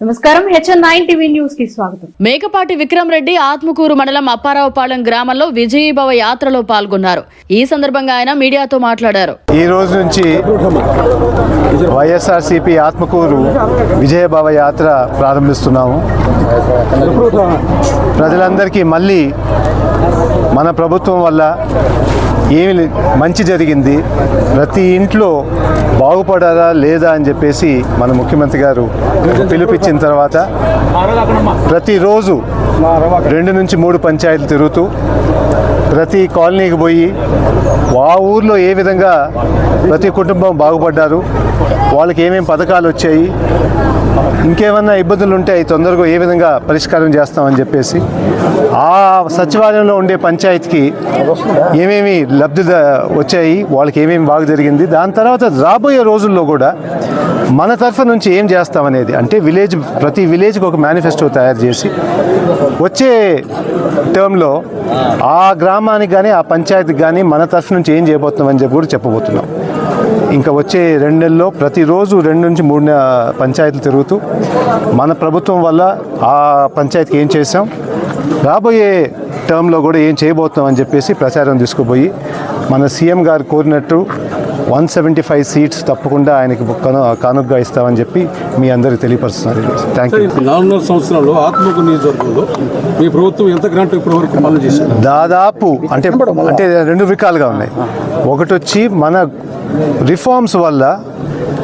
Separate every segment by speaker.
Speaker 1: నమస్కారం. HN nine TV న్యూస్కి స్వాగతం.
Speaker 2: మేకపాటి విక్రమ్ రెడ్డి ఆత్మకూరు మండలం అప్పారావుపాలెం గ్రామంలో విజయీభవ యాత్రలో పాల్గొన్నారు. ఈ సందర్భంగా ఆయన మీడియాతో మాట్లాడారు.
Speaker 3: ఈ రోజు నుంచి వైఎస్ఆర్సిపి ఆత్మకూరు విజయభావ యాత్ర ప్రారంభిస్తున్నాము. ప్రజలందరికీ మళ్ళీ మన ప్రభుత్వం వల్ల ఏమి మంచి జరిగింది ప్రతి ఇంట్లో బాగుపడారా లేదా అని చెప్పేసి మన ముఖ్యమంత్రి గారు పిలుపిచ్చిన తర్వాత ప్రతిరోజు రెండు నుంచి మూడు పంచాయతీలు తిరుగుతూ ప్రతి కాలనీకి పోయి ఆ ఊర్లో ఏ విధంగా ప్రతి కుటుంబం బాగుపడ్డారు వాళ్ళకి ఏమేమి పథకాలు వచ్చాయి? ఇంకేమన్నా ఇబ్బందులు ఉంటే అవి తొందరగా ఏ విధంగా పరిష్కారం చేస్తామని చెప్పేసి ఆ సచివాలయంలో ఉండే పంచాయతీకి ఏమేమి లబ్ధి వచ్చాయి? వాళ్ళకి ఏమేమి బాగా జరిగింది? దాని తర్వాత రాబోయే రోజుల్లో కూడా మన తరఫు నుంచి ఏం చేస్తామనేది అంటే విలేజ్ ప్రతి విలేజ్కి ఒక మేనిఫెస్టో తయారు చేసి వచ్చే టర్మ్లో ఆ గ్రామానికి కానీ ఆ పంచాయతీకి కానీ మన తరఫు నుంచి ఏం చేయబోతున్నామని చెప్పి కూడా చెప్పబోతున్నాం. ఇంకా వచ్చే రెండు నెలల్లో ప్రతిరోజు రెండు నుంచి మూడు పంచాయతీలు తిరుగుతూ మన ప్రభుత్వం వల్ల ఆ పంచాయతీకి ఏం చేసాం? రాబోయే టర్మ్లో కూడా ఏం చేయబోతున్నాం అని చెప్పేసి ప్రచారం తీసుకుపోయి మన సీఎం గారు కోరినట్టు వన్ సెవెంటీ ఫైవ్ సీట్స్ తప్పకుండా ఆయనకి కను కానుగ్గా ఇస్తామని చెప్పి మీ అందరికి తెలియపరుస్తున్నారు. థ్యాంక్ యూ
Speaker 4: నాలుగున్నర సంవత్సరాలు ఆత్మకు నియోజకవర్గంలో మీ ప్రభుత్వం ఎంత గ్రాంట్ ఇప్పటి వరకు అమలు చేశారు
Speaker 3: దాదాపు అంటే అంటే రెండు రకాలుగా ఉన్నాయి. ఒకటి వచ్చి మన రిఫార్మ్స్ వల్ల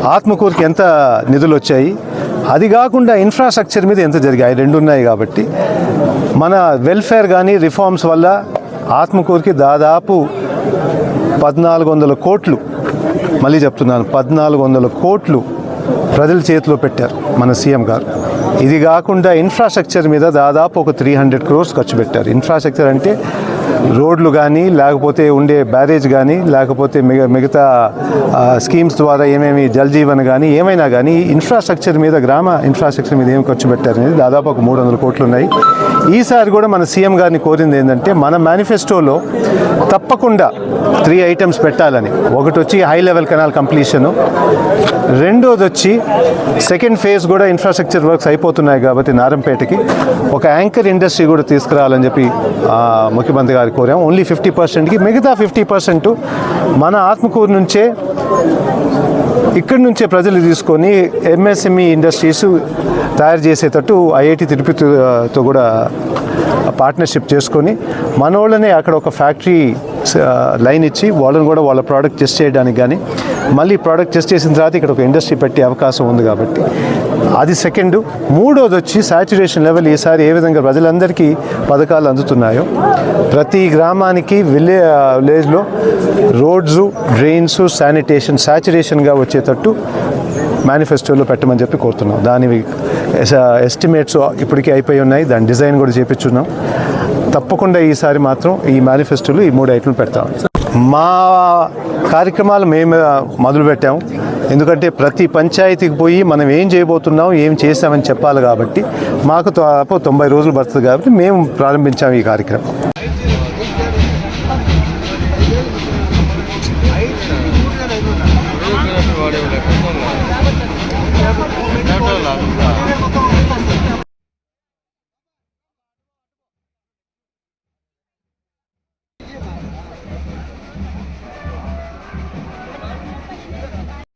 Speaker 3: ఆత్మకూరుకి ఎంత నిధులు వచ్చాయి? అది కాకుండా ఇన్ఫ్రాస్ట్రక్చర్ మీద ఎంత జరిగాయి? రెండు ఉన్నాయి కాబట్టి. మన వెల్ఫేర్ కానీ రిఫార్మ్స్ వల్ల ఆత్మకూరుకి దాదాపు పద్నాలుగు వందల కోట్లు మళ్ళీ చెప్తున్నాను పద్నాలుగు వందల కోట్లు ప్రజల చేతిలో పెట్టారు మన సీఎం గారు. ఇది కాకుండా ఇన్ఫ్రాస్ట్రక్చర్ మీద దాదాపు ఒక త్రీ హండ్రెడ్ క్రోర్స్ ఖర్చు పెట్టారు. ఇన్ఫ్రాస్ట్రక్చర్ అంటే రోడ్లు కానీ లేకపోతే ఉండే బ్యారేజ్ కానీ లేకపోతే మిగ మిగతా స్కీమ్స్ ద్వారా ఏమేమి జల్ జీవన్ కానీ ఏమైనా కానీ ఇన్ఫ్రాస్ట్రక్చర్ మీద గ్రామ ఇన్ఫ్రాస్ట్రక్చర్ మీద ఏం ఖర్చు పెట్టారనేది దాదాపు ఒక మూడు వందల కోట్లు ఉన్నాయి ఈసారి కూడా మన సీఎం గారిని కోరింది ఏంటంటే మన మేనిఫెస్టోలో తప్పకుండా త్రీ ఐటమ్స్ పెట్టాలని. ఒకటి వచ్చి హై లెవెల్ కెనాల్ కంప్లీషను. రెండోది వచ్చి సెకండ్ ఫేజ్ కూడా ఇన్ఫ్రాస్ట్రక్చర్ వర్క్స్ అయిపోతున్నాయి కాబట్టి నారంపేటకి. ఒక యాంకర్ ఇండస్ట్రీ కూడా తీసుకురావాలని చెప్పి ముఖ్యమంత్రి గారు కోరాం. ఓన్లీ ఫిఫ్టీ పర్సెంట్కి మిగతా ఫిఫ్టీ పర్సెంట్ మన ఆత్మకూరు నుంచే ఇక్కడి నుంచే ప్రజలు తీసుకొని ఎంఎస్ఎంఈ ఇండస్ట్రీస్ తయారు చేసేటట్టు ఐఐటి తిరుపతితో కూడా పార్ట్నర్షిప్ చేసుకొని మన వాళ్ళనే అక్కడ ఒక ఫ్యాక్టరీ లైన్ ఇచ్చి వాళ్ళని కూడా వాళ్ళ ప్రోడక్ట్ టెస్ట్ చేయడానికి కానీ మళ్ళీ ప్రోడక్ట్ టెస్ట్ చేసిన తర్వాత ఇక్కడ ఒక ఇండస్ట్రీ పెట్టే అవకాశం ఉంది కాబట్టి. అది సెకండ్ మూడోది వచ్చి సాచురేషన్ లెవెల్ ఈసారి ఏ విధంగా ప్రజలందరికీ పథకాలు అందుతున్నాయో. ప్రతి గ్రామానికి విలే విలేజ్లో రోడ్స్ డ్రైన్స్ శానిటేషన్ సాచురేషన్గా వచ్చేటట్టు మేనిఫెస్టోలో పెట్టమని చెప్పి కోరుతున్నాం. దాని ఎస్టిమేట్స్ ఇప్పటికే అయిపోయి ఉన్నాయి. దాని డిజైన్ కూడా చేపించున్నాం. తప్పకుండా ఈసారి మాత్రం ఈ మేనిఫెస్టోలో ఈ మూడు ఐటమ్లు పెడతాం. మా కార్యక్రమాలు మేము మొదలు పెట్టాము ఎందుకంటే ప్రతి పంచాయతీకి పోయి మనం ఏం చేయబోతున్నాం ఏం చేసామని చెప్పాలి కాబట్టి మాకు తొంభై రోజులు పడుతుంది కాబట్టి మేము ప్రారంభించాము ఈ కార్యక్రమం.